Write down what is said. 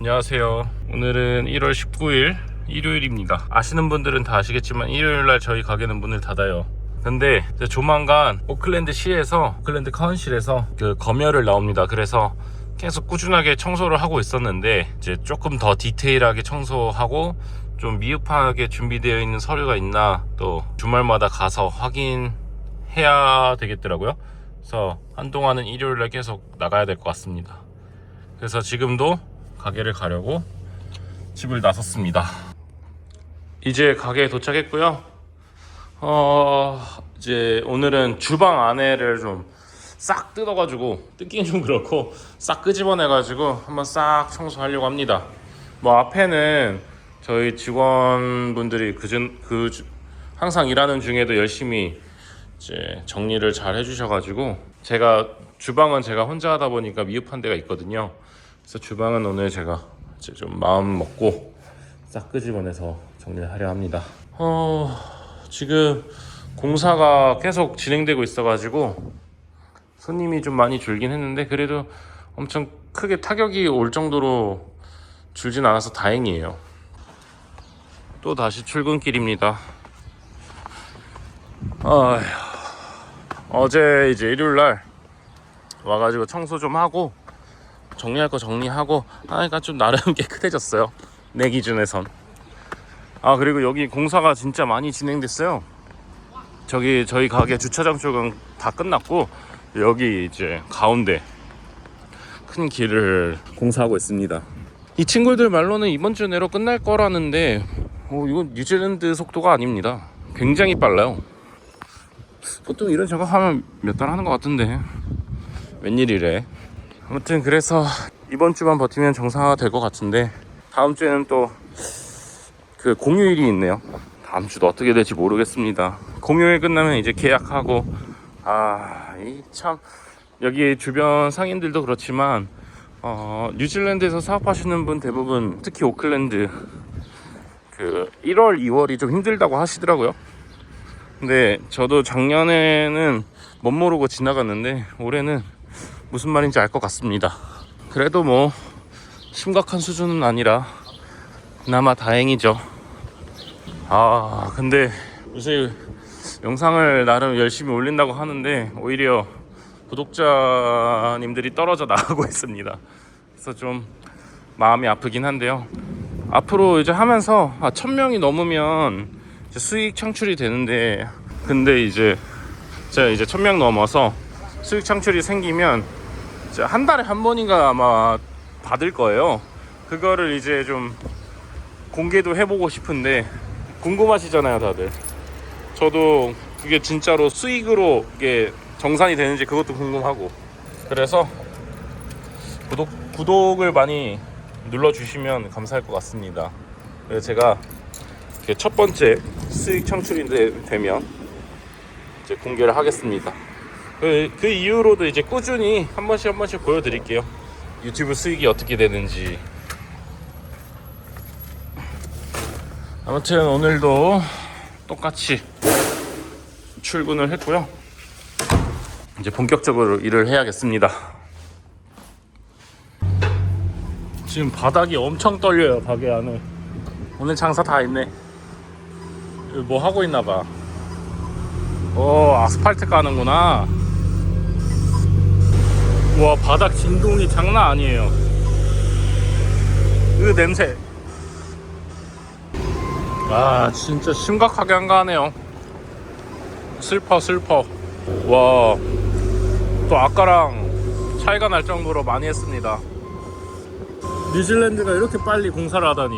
안녕하세요. 오늘은 1월 19일 일요일입니다. 아시는 분들은 다 아시겠지만 일요일날 저희 가게는 문을 닫아요. 근데 조만간 오클랜드 시에서 오클랜드 카운실에서 그 검열을 나옵니다. 그래서 계속 꾸준하게 청소를 하고 있었는데 이제 조금 더 디테일하게 청소하고 좀 미흡하게 준비되어 있는 서류가 있나 또 주말마다 가서 확인해야 되겠더라고요. 그래서 한동안은 일요일날 계속 나가야 될 것 같습니다. 그래서 지금도 가게를 가려고 집을 나섰습니다. 이제 가게에 도착했고요. 어, 이제 오늘은 주방 안에를 좀 싹 뜯어가지고 뜯기는 좀 그렇고 싹 끄집어내가지고 한번 싹 청소하려고 합니다. 뭐 앞에는 저희 직원분들이 그전 그 주- 항상 일하는 중에도 열심히 이제 정리를 잘 해주셔가지고 제가 주방은 제가 혼자 하다 보니까 미흡한 데가 있거든요. 그래서 주방은 오늘 제가 이제 좀 마음 먹고 싹 끄집어내서 정리를 하려 합니다. 어 지금 공사가 계속 진행되고 있어가지고 손님이 좀 많이 줄긴 했는데 그래도 엄청 크게 타격이 올 정도로 줄진 않아서 다행이에요. 또 다시 출근길입니다. 아휴. 어제 이제 일요일 날 와가지고 청소 좀 하고 정리할 거 정리하고 하니까 좀 나름 깨끗해졌어요. 내 기준에선. 아 그리고 여기 공사가 진짜 많이 진행됐어요. 저기 저희 가게 주차장 쪽은 다 끝났고 여기 이제 가운데 큰 길을 공사하고 있습니다. 이 친구들 말로는 이번 주 내로 끝날 거라는데 어, 이건 뉴질랜드 속도가 아닙니다. 굉장히 빨라요. 보통 이런 작업하면 몇 달 하는 것 같은데. 웬일이래 아무튼 그래서 이번 주만 버티면 정상화가 될것 같은데 다음 주에는 또 그 공휴일이 있네요. 다음 주도 어떻게 될지 모르겠습니다. 공휴일 끝나면 이제 계약하고. 아 이 참. 여기 주변 상인들도 그렇지만 어, 뉴질랜드에서 사업하시는 분 대부분 특히 오클랜드 그 1월 2월이 좀 힘들다고 하시더라고요. 근데 저도 작년에는 못 모르고 지나갔는데 올해는 무슨 말인지 알 것 같습니다. 그래도 뭐 심각한 수준은 아니라 그나마 다행이죠. 아 근데 요새 영상을 나름 열심히 올린다고 하는데 오히려 구독자님들이 떨어져 나가고 있습니다. 그래서 좀 마음이 아프긴 한데요. 앞으로 이제 하면서 아, 1000명이 넘으면 수익 창출이 되는데 근데 이제 제가 이제 1000명 넘어서 수익 창출이 생기면 이제 한 달에 한 번인가 아마 받을 거예요. 그거를 이제 좀 공개도 해보고 싶은데 궁금하시잖아요, 다들. 저도 그게 진짜로 수익으로 이게 정산이 되는지 그것도 궁금하고 그래서 구독 구독을 많이 눌러주시면 감사할 것 같습니다. 그래서 제가 첫 번째 수익 창출이 되- 되면 이제 공개를 하겠습니다. 그, 그 이후로도 이제 꾸준히 한 번씩 한 번씩 보여드릴게요. 유튜브 수익이 어떻게 되는지. 아무튼 오늘도 똑같이 출근을 했고요. 이제 본격적으로 일을 해야겠습니다. 지금 바닥이 엄청 떨려요, 가게 안에. 오늘 장사 다. 여기 뭐 하고 있나 봐. 오, 아스팔트 까는구나. 와, 바닥 진동이 장난 아니에요. 그 냄새. 아, 진짜 심각하게 한가하네요. 슬퍼, 슬퍼. 와, 또 아까랑 차이가 날 정도로 많이 했습니다. 뉴질랜드가 이렇게 빨리 공사를 하다니.